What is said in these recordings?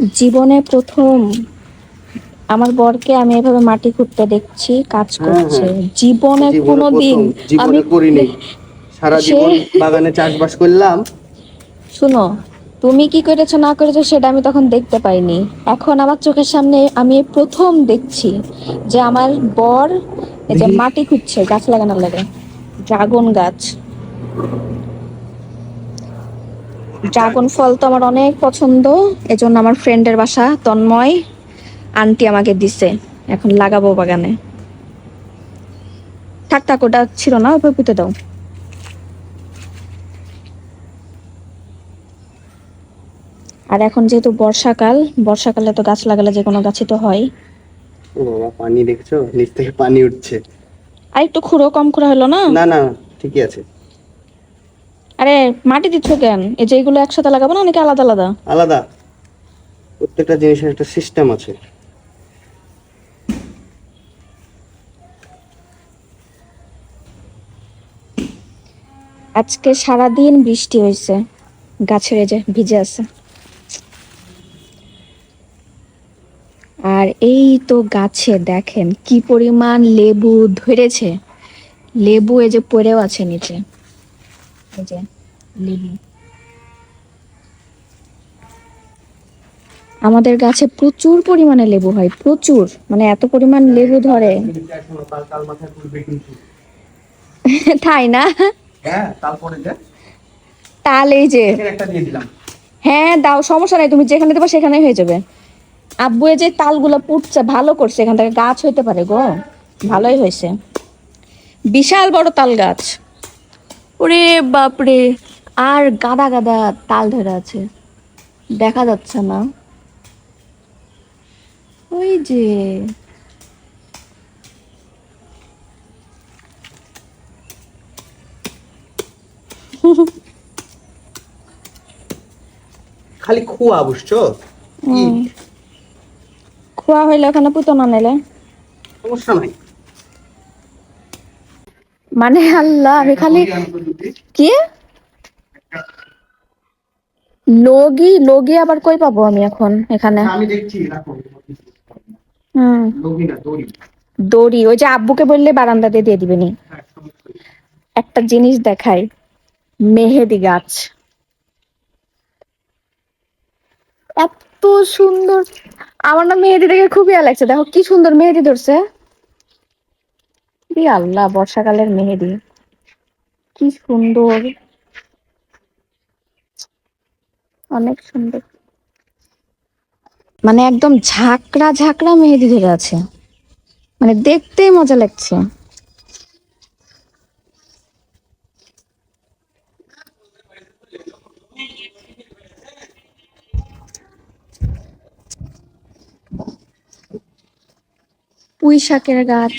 জীবনে প্রথম আমার বরকে আমি এভাবে মাটি খুঁড়তে দেখছি কাজ করছে। জীবনে জীবনে কোনোদিন আমি করিনি। সারা জীবন বাগানে চাষবাস করলাম। শুনো তুমি কি করেছ না করেছ সেটা আমি তখন দেখতে পাইনি। এখন আমার চোখের সামনে আমি প্রথম দেখছি যে আমার বর এই যে মাটি খুঁজছে গাছ লাগানোর লাগে ড্রাগন গাছ। ড্রাগন ফল তো আমার অনেক পছন্দ এজন্য আমার ফ্রেন্ডের বাসা তন্ময় আন্টি আমাকে দিছে এখন লাগাবো বাগানে। থাক থাক ওটা ছিল না ওই পুঁতে দাও। আর এখন যেহেতু বর্ষাকাল বর্ষাকালে তো গাছ লাগালে যে কোনো গাছই তো হয়। ও বাবা পানি দেখছ? নিচ থেকে পানি উঠছে। আর একটু খুঁড়ো কম খুঁড়া হলো না? না না ঠিকই আছে। আরে মাটি দিচ্ছ কেন? এই যে এগুলো একসাথে লাগাবো না নাকি আলাদা আলাদা? আলাদা। প্রত্যেকটা জিনিসের একটা সিস্টেম আছে। আজকে সারাদিন বৃষ্টি হয়েছে। গাছের এই যে ভিজে আছে। আর এই তো গাছে দেখেন কি পরিমাণ লেবু ধরেছে। লেবু এই যে পড়েও আছে নিচে। এই যে লেবু। আমাদের গাছে প্রচুর পরিমাণে লেবু হয় প্রচুর। মানে এত পরিমাণ লেবু ধরে। তাই না? হ্যাঁ তাল এই যে হ্যাঁ দাও সমস্যা নাই তুমি যেখানে দেবো সেখানেই হয়ে যাবে। আব্বু যে তালগুলো পুঁতছে ভালো করছে এখান থেকে গাছ হইতে পারে গো। ভালোই হয়েছে। বিশাল বড় তাল গাছ। ওরে বাপরে। আর গাদা গাদা তাল ধরে আছে। দেখা যাচ্ছে না। ওই যে। খালি খোয়া বুঝছ? খোয়া হইলে ওখানে পুতো না নিলে? সমস্যা নাই। মানে আল্লাহ আমি খালি কি? লগি লগি আবার কই পাবো আমি এখন এখানে? আমি দেখছি হুম। লগি না দড়ি। দড়ি ওই যে আব্বুকে বললে বারান্দাতে দিয়ে দিবেনি হ্যাঁ। একটা জিনিস দেখাই মেহেদি গাছ। এত সুন্দর আমার না মেহেদি দেখে খুবই ভালো লাগছে। দেখো কি সুন্দর মেহেদি ধরছে। আল্লাহ বর্ষাকালের মেহেদি। কি সুন্দর। অনেক সুন্দর। মানে একদম ঝাঁকড়া ঝাঁকড়া মেহেদি ধরে আছে। মানে দেখতেই মজা লাগছে। পুঁই শাকের গাছ।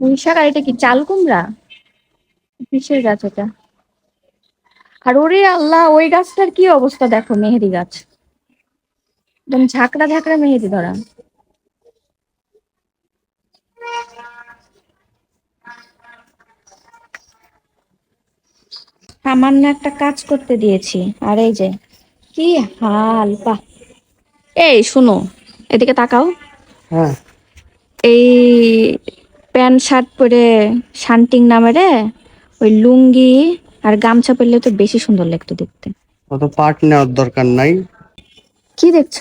পুঁই শাক আর এটা কি চাল কুমড়া কিসের গাছ এটা? আর ওরে আল্লাহ ওই গাছটার কি অবস্থা দেখো মেহেদি গাছ। একদম ঝাঁকড়া ঝাঁকড়া মেহেদি ধরা। সামান্য একটা কাজ করতে দিয়েছি আর এই যে কি হাল বাহ। এই শুনো এদিকে তাকাও। হ্যাঁ। এই প্যান্ট শার্ট পরে শান্টিং নামে রে ওই লুঙ্গি আর গামছা পরলে তো বেশি সুন্দর লাগতো দেখতে। অত পার্ট নেওয়ার দরকার নাই। কি দেখছ?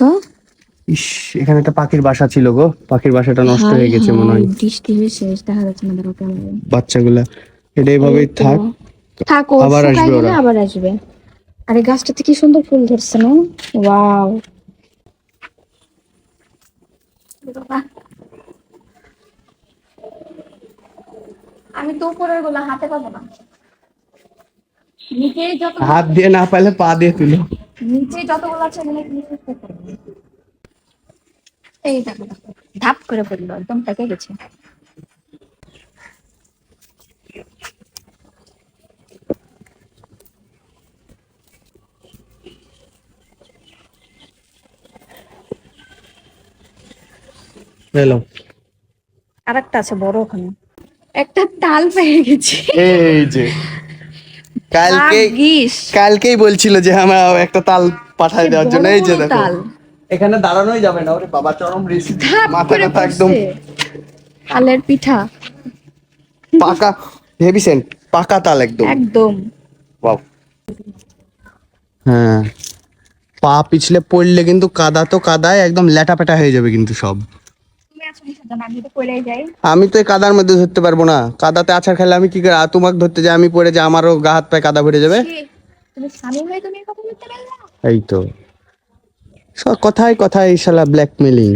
ইস এখানে একটা পাখির বাসা ছিল গো। পাখির বাসাটা নষ্ট হয়ে গেছে মনে হয়। বৃষ্টি হয়ে শেষ দেখা যাচ্ছে না দেখো কেমন। বাচ্চাগুলা। এটা এইভাবেই থাক। থাকো আবার আসবে ওরা। আবার আসবে। আর গাছটাতে কি সুন্দর ফুল ধরছে না? ওয়াও। আমি তো উপরেরগুলো হাতে পাবো না। নিচে যত হাত দিয়ে না পাইলে পা দিয়ে তুলো। নিচে যতগুলো আছে করব। এই দেখো ধাপ করে পড়ল একদম গেছে। এলো। আর একটা আছে বড় ওখানে। একটা তাল পেয়ে গেছি। এই যে। কালকে কালকেই বলছিল যে আমার একটা তাল পাঠায় দেওয়ার জন্য এই যে দেখো। এখানে দাঁড়ানোই যাবে না ওরে বাবা চরম রিস্ক মাথা করে ব্যথা একদম। তালের পিঠা। পাকা হেভি সেন্ট পাকা তাল একদম। একদম। Wow. হ্যাঁ। পা পিছলে পড়লে কিন্তু কাদা তো কাদায় একদম ল্যাটাপেটা হয়ে যাবে কিন্তু সব। আমি তো কাদার মধ্যে ধরতে পারব না। কাদাতে আছাড় খেলে আমি কি করে তোমাকে ধরতে যাই আমি পড়ে যাই আমারও গা হাত পায়ে কাদা ভরে যাবে? এই তো। সব কথায় কথায় শালা ব্ল্যাকমেলিং